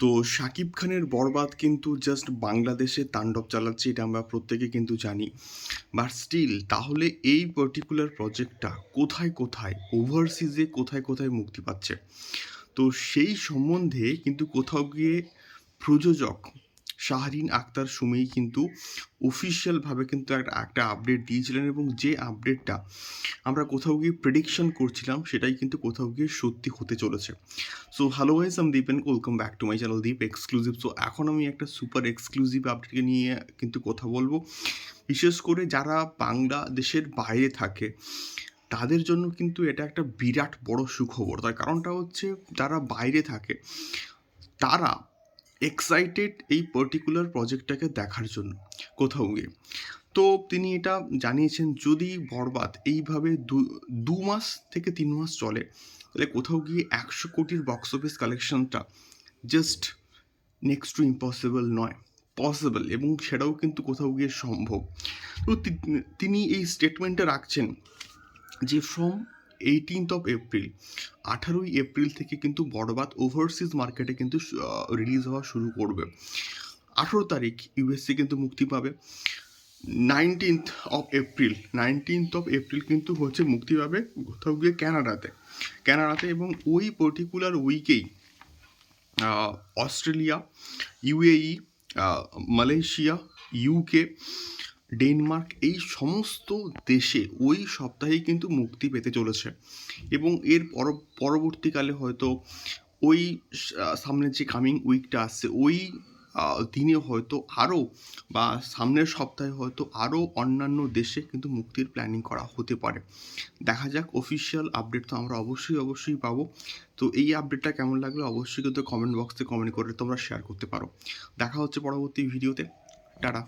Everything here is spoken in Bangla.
তো শাকিব খানের বরবাদ কিন্তু জাস্ট বাংলাদেশে তাণ্ডব চালাচ্ছে, এটা আমরা প্রত্যেকে কিন্তু জানি। বাট স্টিল তাহলে এই পার্টিকুলার প্রজেক্টটা কোথায় কোথায় ওভারসিজে কোথায় কোথায় মুক্তি পাচ্ছে? তো সেই সম্বন্ধে কিন্তু কোথাও গিয়ে প্রযোজক শাহরিন আক্তার সুমেই কিন্তু অফিসিয়ালভাবে কিন্তু একটা একটা আপডেট দিয়েছিলেন এবং যে আপডেটটা আমরা কোথাও গিয়ে প্রেডিকশন করছিলাম সেটাই কিন্তু কোথাও গিয়ে সত্যি হতে চলেছে। So hello guys I'm Deep and welcome back to my channel Deep exclusive so এখন আমি একটা সুপার এক্সক্লুসিভ আপডেটকে নিয়ে কিন্তু কথা বলব। বিশেষ করে যারা বাংলাদেশের বাইরে থাকে, তাদের জন্য কিন্তু এটা একটা বিরাট বড় সুখবর। তার কারণটা হচ্ছে, যারা বাইরে থাকে, তারা এক্সাইটেড এই পার্টিকুলার প্রজেক্টটাকে দেখার জন্য কোথাও গিয়ে। তো তিনি এটা জানিয়েছেন, যদি বরবাদ এইভাবে দু মাস থেকে তিন মাস চলে, তাহলে কোথাও গিয়ে একশো কোটির বক্স অফিস কালেকশনটা জাস্ট নেক্সট টু ইম্পসিবল নয় পসিবল এবং সেটাও কিন্তু কোথাও গিয়ে সম্ভব। তো তিনি এই স্টেটমেন্টটা রাখছেন যে ফ্রম এইটিনথ অফ এপ্রিল আঠারোই এপ্রিল থেকে কিন্তু বড়বাদ ওভারসিজ মার্কেটে কিন্তু রিলিজ হওয়া শুরু করবে। আঠেরো তারিখ ইউএসসি কিন্তু মুক্তি পাবে। Nineteenth of April nineteenth of April কিন্তু হচ্ছে মুক্তি পাবে কোথাও গিয়ে ক্যানাডাতে ক্যানাডাতে এবং ওই particular উইকেই Australia UAE Malaysia UK Denmark এই সমস্ত দেশে ওই সপ্তাহেই কিন্তু মুক্তি পেতে চলেছে। এবং এর পর, পরবর্তীকালে হয়তো ওই সামনের যে কামিং উইকটা আসছে, ওই দিনে হয়তো আরও বা সামনের সপ্তাহে হয়তো আরও অন্যান্য দেশে কিন্তু মুক্তির প্ল্যানিং করা হতে পারে। দেখা যাক অফিসিয়াল আপডেট তো আমরা অবশ্যই অবশ্যই পাবো। তো এই আপডেটটা কেমন লাগল অবশ্যই কিন্তু কমেন্ট বক্সে কমেন্ট করে তোমরা শেয়ার করতে পারো। দেখা হচ্ছে পরবর্তী ভিডিওতে টাটা।